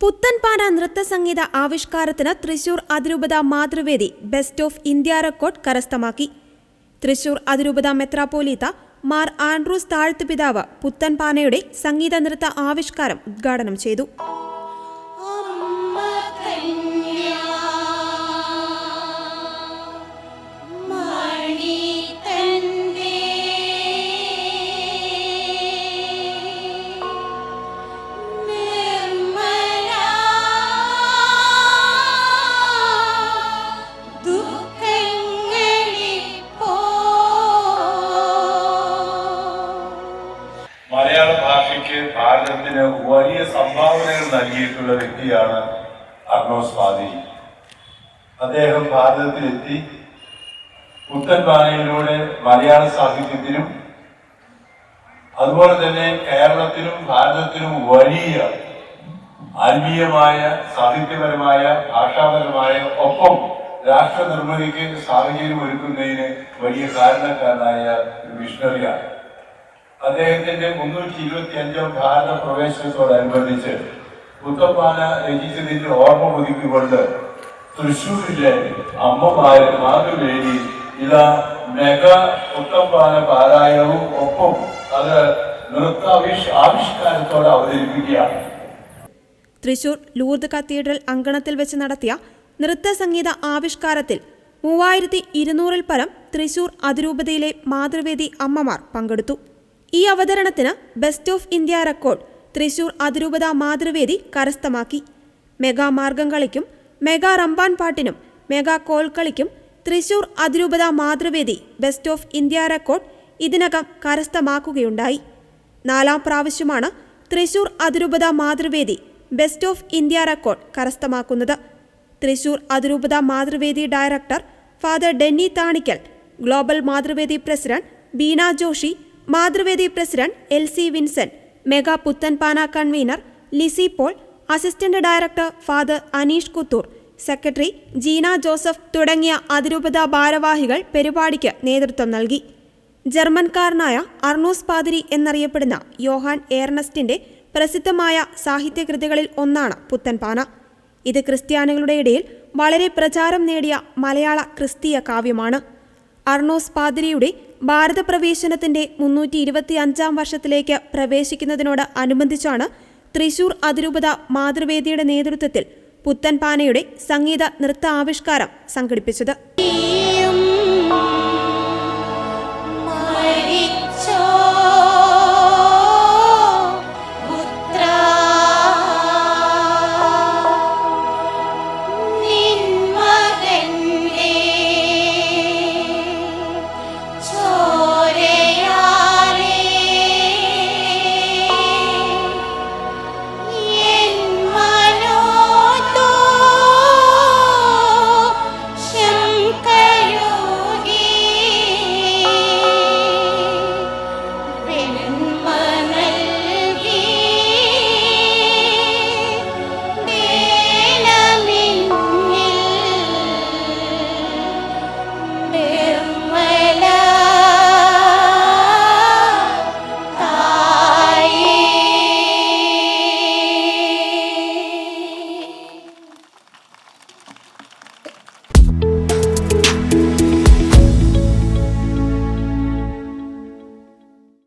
പുത്തൻപാന നൃത്ത സംഗീത ആവിഷ്കാരത്തിന് തൃശൂർ അതിരൂപത Mathruvedi best of India record കരസ്ഥമാക്കി. തൃശൂർ അതിരൂപത മെത്രാപ്പോലീത്ത മാർ ആൻഡ്രൂസ് താഴ്ത്തുപിതാവ് പുത്തൻപാനയുടെ സംഗീത നൃത്ത ആവിഷ്കാരം ഉദ്ഘാടനം ചെയ്തു. ഭാരതത്തിന് വലിയ സംഭാവനകൾ നൽകിയിട്ടുള്ള വ്യക്തിയാണ് അർണോസ് പാതിരി അദ്ദേഹം ഭാരതത്തിലെത്തി പുത്തൻ പുത്തൻപാനയിലൂടെ മലയാള സാഹിത്യത്തിനും അതുപോലെ തന്നെ കേരളത്തിനും ഭാരതത്തിനും വലിയ ആത്മീയമായ സാഹിത്യപരമായ ഭാഷാപരമായ ഒപ്പം രാഷ്ട്ര നിർമ്മിതിക്ക് സാഹചര്യം ഒരുക്കുന്നതിന് വലിയ കാരണക്കാരനായ ഒരു മിഷണറിയാണ് അദ്ദേഹത്തിന്റെ മുന്നൂറ്റി ഇരുപത്തി അഞ്ചാം ഭാരത പ്രവേശനത്തോടനുബന്ധിച്ച് മുത്തപ്പാന രചിച്ചതിന്റെ ഓർമ്മ പുതുക്കിക്കൊണ്ട് തൃശ്ശൂരിലെ അമ്മമാര് മാതൃവേദി ഇതാ മെഗാ മുത്തപ്പാന പാരായണവും ഒപ്പം അത് നൃത്താവിഷ് ആവിഷ്കാരത്തോടെ അവതരിപ്പിക്കുകയാണ്. തൃശൂർ ലൂർദ് കത്തീഡ്രൽ അങ്കണത്തിൽ വെച്ച് നടത്തിയ നൃത്ത സംഗീത ആവിഷ്കാരത്തിൽ മൂവായിരത്തി ഇരുന്നൂറിൽ പരം തൃശൂർ അതിരൂപതയിലെ മാതൃവേദി അമ്മമാർ പങ്കെടുത്തു. ഈ അവതരണത്തിന് best of India record Thrissur അതിരൂപത മാതൃവേദി കരസ്ഥമാക്കി. മെഗാ മാർഗം കളിക്കും മെഗാ റംബാൻ പാട്ടിനും മെഗാ കോൽക്കളിക്കും തൃശൂർ അതിരൂപത Mathruvedi best of India record ഇതിനകം കരസ്ഥമാക്കുകയുണ്ടായി. നാലാം പ്രാവശ്യമാണ് തൃശൂർ അതിരൂപത Mathruvedi best of India record കരസ്ഥമാക്കുന്നത്. Thrissur അതിരൂപത Mathruvedi director father Denny Thanikkal global Mathruvedi president Beena Joshy Mathruvedi president L C Vincent mega Puthenpana convener Lissy Paul assistant director father Aneesh Kuthur secretary Jeena Joseph തുടങ്ങിയ അതിരൂപത ഭാരവാഹികൾ പരിപാടിക്ക് നേതൃത്വം നൽകി. ജർമ്മൻകാരനായ അർണോസ് പാതിരി എന്നറിയപ്പെടുന്ന Yohan ഏർണസ്റ്റിന്റെ പ്രസിദ്ധമായ സാഹിത്യകൃതികളിൽ ഒന്നാണ് പുത്തൻപാന. ഇത് ക്രിസ്ത്യാനികളുടെ ഇടയിൽ വളരെ പ്രചാരം നേടിയ മലയാള ക്രിസ്തീയ കാവ്യമാണ്. അർണോസ് പാതിരിയുടെ ഭാരത പ്രവേശനത്തിന്റെ മുന്നൂറ്റി ഇരുപത്തി അഞ്ചാം വർഷത്തിലേക്ക് പ്രവേശിക്കുന്നതിനോട് അനുബന്ധിച്ചാണ് തൃശൂർ അതിരൂപത മാതൃവേദിയുടെ നേതൃത്വത്തിൽ പുത്തൻപാനയുടെ സംഗീത നൃത്ത ആവിഷ്കാരം സംഘടിപ്പിച്ചത്.